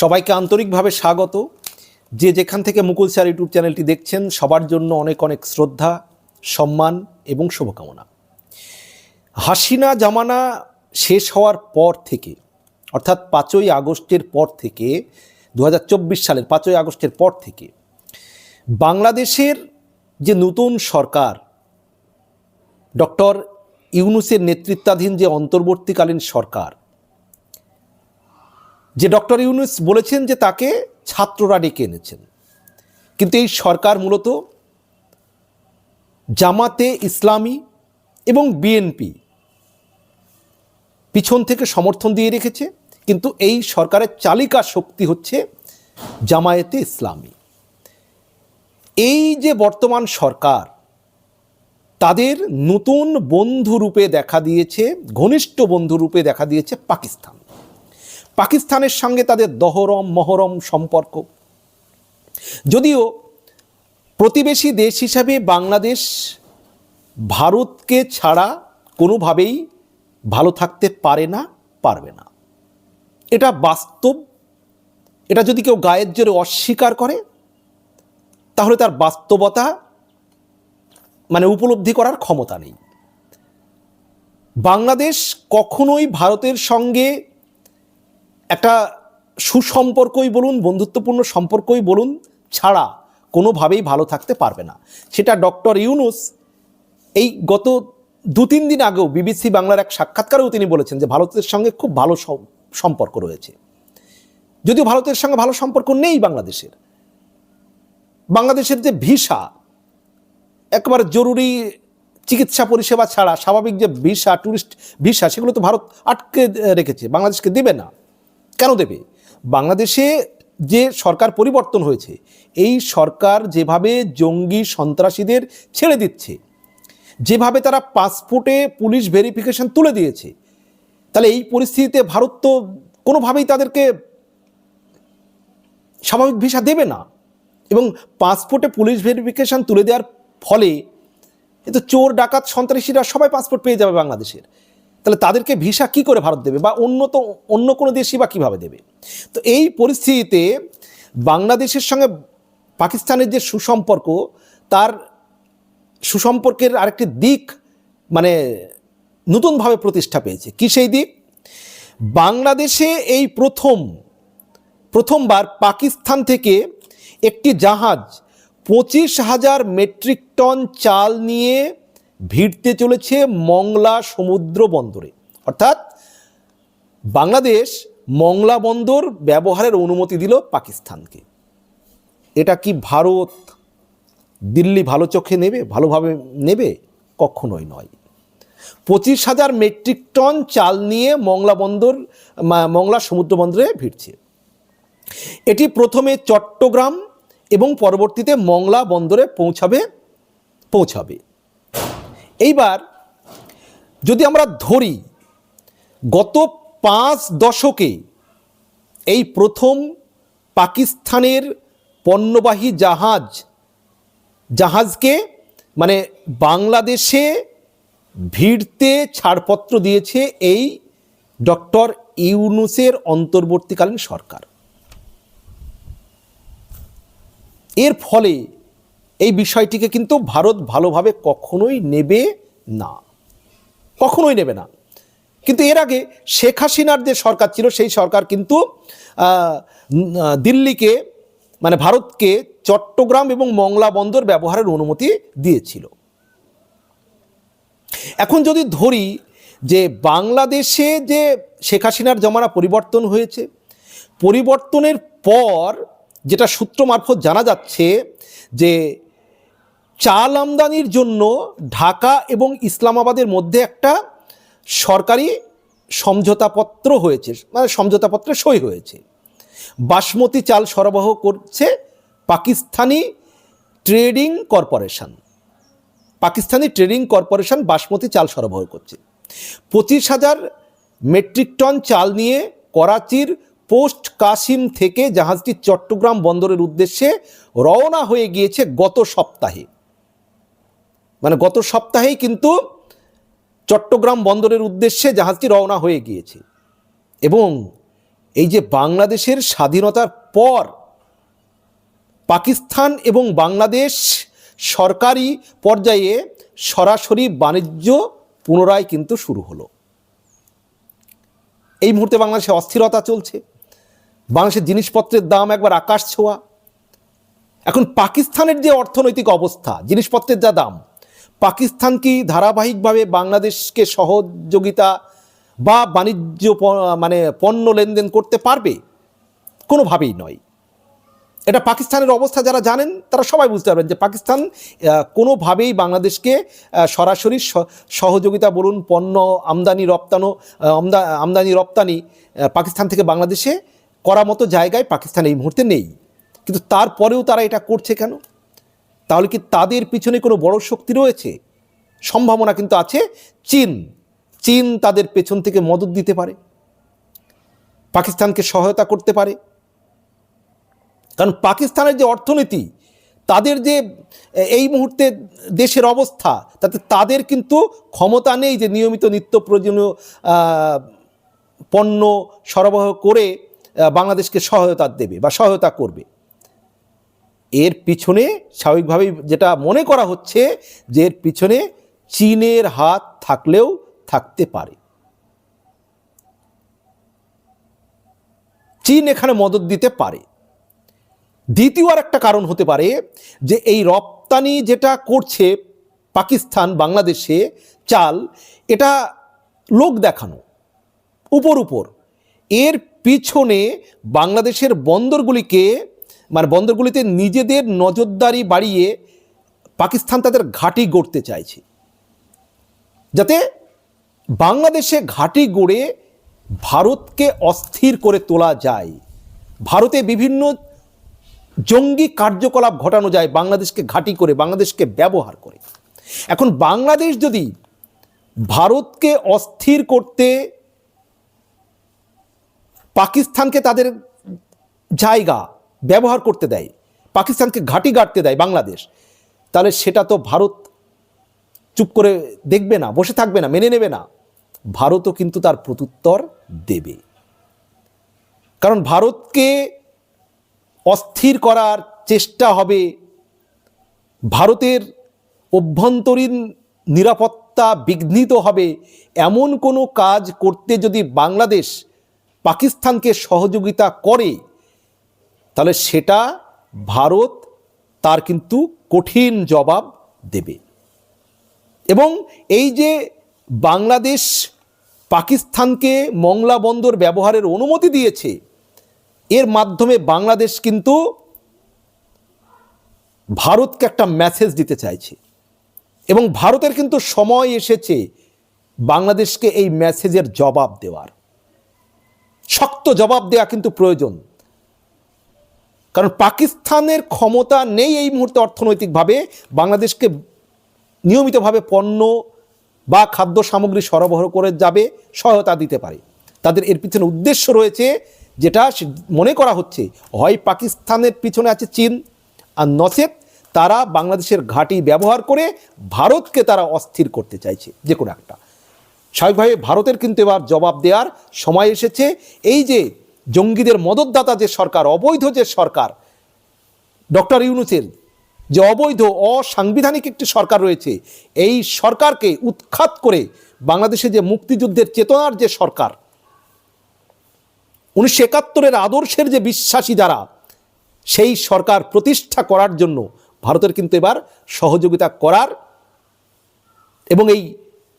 সবাইকে আন্তরিকভাবে স্বাগত। যে যেখান থেকে মুকুল স্যার ইউটিউব চ্যানেলটি দেখছেন, সবার জন্য অনেক অনেক শ্রদ্ধা, সম্মান এবং শুভকামনা। হাসিনা জামানা শেষ হওয়ার পর থেকে, অর্থাৎ পাঁচই আগস্টের পর থেকে দু হাজার চব্বিশ সালের পাঁচই আগস্টের পর থেকে, বাংলাদেশের যে নতুন সরকার, ডক্টর ইউনুসের নেতৃত্বাধীন যে অন্তর্বর্তীকালীন সরকার যে ডক্টর ইউনুস বলেছেন যে তাকে ছাত্ররা ডেকে এনেছেন। কিন্তু এই সরকার মূলত জামাতে ইসলামী এবং বিএনপি পিছন থেকে সমর্থন দিয়ে রেখেছে, কিন্তু এই সরকারের চালিকা শক্তি হচ্ছে জামায়াতে ইসলামী। এই যে বর্তমান সরকার, তাদের নতুন বন্ধুরূপে দেখা দিয়েছে, ঘনিষ্ঠ বন্ধুরূপে দেখা দিয়েছে পাকিস্তান। পাকিস্তানের সঙ্গে তাদের দহরম, মহরম সম্পর্ক। যদিও প্রতিবেশী দেশ হিসাবে বাংলাদেশ ভারতকে ছাড়া কোনোভাবেই ভালো থাকতে পারে না, পারবে না। এটা বাস্তব। এটা যদি কেউ গায়ের জোরে অস্বীকার করে, তাহলে তার বাস্তবতা মানে উপলব্ধি করার ক্ষমতা নেই। বাংলাদেশ কখনোই ভারতের সঙ্গে একটা সুসম্পর্কই বলুন, বন্ধুত্বপূর্ণ সম্পর্কই বলুন ছাড়া কোনোভাবেই ভালো থাকতে পারবে না। সেটা ডক্টর ইউনুস এই গত দু তিন দিন আগেও বিবিসি বাংলার এক সাক্ষাৎকারেও তিনি বলেছেন যে ভারতের সঙ্গে খুব ভালো সম্পর্ক রয়েছে। যদিও ভারতের সঙ্গে ভালো সম্পর্ক নেই বাংলাদেশের। বাংলাদেশের যে ভিসা, একেবারে জরুরি চিকিৎসা পরিষেবা ছাড়া স্বাভাবিক যে ভিসা ট্যুরিস্ট ভিসা, সেগুলো তো ভারত আটকে রেখেছে, বাংলাদেশকে দেবে না। কেন দেবে? বাংলাদেশে যে সরকার পরিবর্তন হয়েছে, এই সরকার যেভাবে জঙ্গি সন্ত্রাসীদের ছেড়ে দিচ্ছে, যেভাবে তারা পাসপোর্টে পুলিশ ভেরিফিকেশন তুলে দিয়েছে, তাহলে এই পরিস্থিতিতে ভারত তো কোনোভাবেই তাদেরকে স্বাভাবিক ভিসা দেবে না। এবং পাসপোর্টে পুলিশ ভেরিফিকেশন তুলে দেওয়ার ফলে এ তো চোর, ডাকাত, সন্ত্রাসীরা সবাই পাসপোর্ট পেয়ে যাবে বাংলাদেশের। তাহলে তাদেরকে ভিসা কি করে ভারত দেবে? বা অন্য তো অন্য কোনো দেশই বা কীভাবে দেবে? তো এই পরিস্থিতিতে বাংলাদেশের সঙ্গে পাকিস্তানের যে সুসম্পর্ক, তার সুসম্পর্কের আরেকটি দিক মানে নতুনভাবে প্রতিষ্ঠা পেয়েছে। কি সেই দিক? বাংলাদেশে এই প্রথম, প্রথমবার পাকিস্তান থেকে একটি জাহাজ পঁচিশ হাজার মেট্রিক টন চাল নিয়ে ভিড়তে চলেছে মংলা সমুদ্র বন্দরে। অর্থাৎ বাংলাদেশ মংলা বন্দর ব্যবহারের অনুমতি দিল পাকিস্তানকে। এটা কি ভারত দিল্লি ভালো চোখে নেবে, ভালোভাবে নেবে? কখনোই নয়। পঁচিশ হাজার মেট্রিক টন চাল নিয়ে মংলা বন্দর মংলা সমুদ্র বন্দরে ভিড়ছে। এটি প্রথমে চট্টগ্রাম এবং পরবর্তীতে মংলা বন্দরে পৌঁছাবে পৌঁছাবে। এইবার যদি আমরা ধরি গত পাঁচ দশকে এই প্রথম পাকিস্তানের পণ্যবাহী জাহাজ, জাহাজকে মানে বাংলাদেশে ভিড়তে ছাড়পত্র দিয়েছে এই ডক্টর ইউনুসের অন্তর্বর্তীকালীন সরকার। এর ফলে এই বিষয়টিকে কিন্তু ভারত ভালোভাবে কখনোই নেবে না। কখনোই নেবে না। কিন্তু এর আগে শেখ হাসিনার যে সরকার ছিল, সেই সরকার কিন্তু দিল্লিকে মানে ভারতকে চট্টগ্রাম এবং মংলা বন্দর ব্যবহারের অনুমতি দিয়েছিল। এখন যদি ধরি যে বাংলাদেশে যে শেখ হাসিনার জমানা পরিবর্তন হয়েছে, পরিবর্তনের পর যেটা সূত্র মারফত জানা যাচ্ছে যে চাল আমদানির জন্য ঢাকা এবং ইসলামাবাদের মধ্যে একটা সরকারি সমঝোতাপত্র হয়েছে মানে সমঝোতাপত্রে সই হয়েছে। বাসমতি চাল সরবরাহ করছে Pakistani trading corporation. Pakistani trading corporation basmati চাল সরবরাহ করছে। পঁচিশ হাজার মেট্রিক টন চাল নিয়ে করাচির পোস্ট কাসিম থেকে জাহাজটি চট্টগ্রাম বন্দরের উদ্দেশ্যে রওনা হয়ে গিয়েছে গত সপ্তাহে। মানে গত সপ্তাহেই কিন্তু চট্টগ্রাম বন্দরের উদ্দেশ্যে জাহাজটি রওনা হয়ে গিয়েছে। এবং এই যে বাংলাদেশের স্বাধীনতার পর পাকিস্তান এবং বাংলাদেশ সরকারি পর্যায়ে সরাসরি বাণিজ্য পুনরায় কিন্তু শুরু হলো। এই মুহূর্তে বাংলাদেশে অস্থিরতা চলছে। বাংলাদেশের জিনিসপত্রের দাম একবার আকাশ ছোঁয়া। এখন পাকিস্তানের যে অর্থনৈতিক অবস্থা, জিনিসপত্রের যা দাম পাকিস্তান কি ধারাবাহিকভাবে বাংলাদেশকে সহযোগিতা বা বাণিজ্য মানে পণ্য লেনদেন করতে পারবে? কোনোভাবেই নয়। এটা পাকিস্তানের অবস্থা যারা জানেন, তারা সবাই বুঝতে পারবেন যে পাকিস্তান কোনোভাবেই বাংলাদেশকে সরাসরি সহযোগিতা বলুন, পণ্য আমদানি, রপ্তানো আমদানি, রপ্তানি পাকিস্তান থেকে বাংলাদেশে করার মতো জায়গায় পাকিস্তান এই মুহূর্তে নেই। কিন্তু তারপরেও তারা এটা করছে কেন? তাহলে কি তাদের পিছনে কোনো বড় শক্তি রয়েছে? সম্ভাবনা কিন্তু আছে চীন। চীন তাদের পেছন থেকে মদত দিতে পারে। পাকিস্তানকে সহায়তা করতে পারে। কারণ পাকিস্তানের যে অর্থনীতি, তাদের যে এই মুহূর্তে দেশের অবস্থা, তাতে তাদের কিন্তু ক্ষমতা নেই যে নিয়মিত নিত্য প্রয়োজনীয় পণ্য সরবরাহ করে বাংলাদেশকে সহায়তা দেবে বা সহায়তা করবে। এর পিছনে স্বাভাবিকভাবেই যেটা মনে করা হচ্ছে যে এর পিছনে চীনের হাত থাকলেও থাকতে পারে। চীন এখানে মদত দিতে পারে। দ্বিতীয় আর একটা কারণ হতে পারে যে এই রপ্তানি যেটা করছে পাকিস্তান, বাংলাদেশে চাল, এটা লোক দেখানো, উপর উপর। এর পিছনে বাংলাদেশের বন্দরগুলিকে মানে বন্দরগুলিতে নিজেদের নজরদারি বাড়িয়ে পাকিস্তান তাদের ঘাঁটি গড়তে চাইছে। যাতে বাংলাদেশে ঘাঁটি গড়ে ভারতকে অস্থির করে তোলা যায়। ভারতে বিভিন্ন জঙ্গি কার্যকলাপ ঘটানো যায়, বাংলাদেশকে ঘাঁটি করে, বাংলাদেশকে ব্যবহার করে। এখন বাংলাদেশ যদি ভারতকে অস্থির করতে পাকিস্তানকে তাদের জায়গা ব্যবহার করতে দেয়, পাকিস্তানকে ঘাঁটি গাড়তে দেয় বাংলাদেশ, তাহলে সেটা তো ভারত চুপ করে দেখবে না, বসে থাকবে না, মেনে নেবে না। ভারতও কিন্তু তার প্রত্যুত্তর দেবে। কারণ ভারতকে অস্থির করার চেষ্টা হবে ভারতের অভ্যন্তরীণ নিরাপত্তা বিঘ্নিত হবে এমন কোনো কাজ করতে যদি বাংলাদেশ পাকিস্তানকে সহযোগিতা করে তাহলে সেটা ভারত তার কিন্তু কঠিন জবাব দেবে। এবং এই যে বাংলাদেশ পাকিস্তানকে মংলা বন্দর ব্যবহারের অনুমতি দিয়েছে, এর মাধ্যমে বাংলাদেশ কিন্তু ভারতকে একটা মেসেজ দিতে চাইছে। এবং ভারতের কিন্তু সময় এসেছে বাংলাদেশকে এই মেসেজের জবাব দেওয়ার। শক্ত জবাব দেওয়া কিন্তু প্রয়োজন। কারণ পাকিস্তানের ক্ষমতা নেই এই মুহূর্তে অর্থনৈতিকভাবে। বাংলাদেশকে নিয়মিতভাবে পণ্য বা খাদ্য সামগ্রী সরবরাহ করে যাবে, সহায়তা দিতে পারে। তাদের এর পিছনে উদ্দেশ্য রয়েছে, যেটা মনে করা হচ্ছে, হয় পাকিস্তানের পিছনে আছে চীন আর নচেত তারা বাংলাদেশের ঘাঁটি ব্যবহার করে ভারতকে তারা অস্থির করতে চাইছে, যে কোনো একটা। স্বাভাবিকভাবে ভারতের কিন্তু এবার জবাব দেওয়ার সময় এসেছে। এই যে জঙ্গিদের মদতদাতা যে সরকার, অবৈধ যে সরকার, ডক্টর ইউনুসের যে অবৈধ, অসাংবিধানিক একটি সরকার রয়েছে, এই সরকারকে উৎখাত করে বাংলাদেশে যে মুক্তিযুদ্ধের চেতনার যে সরকার, উনিশশো একাত্তরের আদর্শের যে বিশ্বাসী যারা, সেই সরকার প্রতিষ্ঠা করার জন্য ভারতের কিন্তু এবার সহযোগিতা করার এবং এই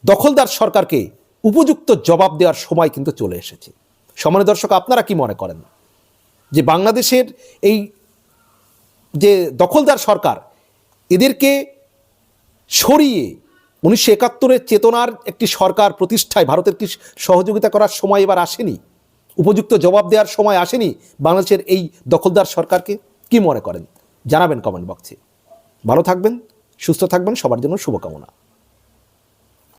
দখলদার সরকারকে উপযুক্ত জবাব দেওয়ার সময় কিন্তু চলে এসেছে। সমানের দর্শক, আপনারা কি মনে করেন যে বাংলাদেশের এই যে দখলদার সরকার, এদেরকে সরিয়ে উনিশশো একাত্তরের চেতনার একটি সরকার প্রতিষ্ঠায় ভারতের কি সহযোগিতা করার সময় এবার আসেনি? উপযুক্ত জবাব দেওয়ার সময় আসেনি বাংলাদেশের এই দখলদার সরকারকে? কি মনে করেন? জানাবেন কমেন্ট বক্সে। ভালো থাকবেন, সুস্থ থাকবেন, সবার জন্য শুভকামনা।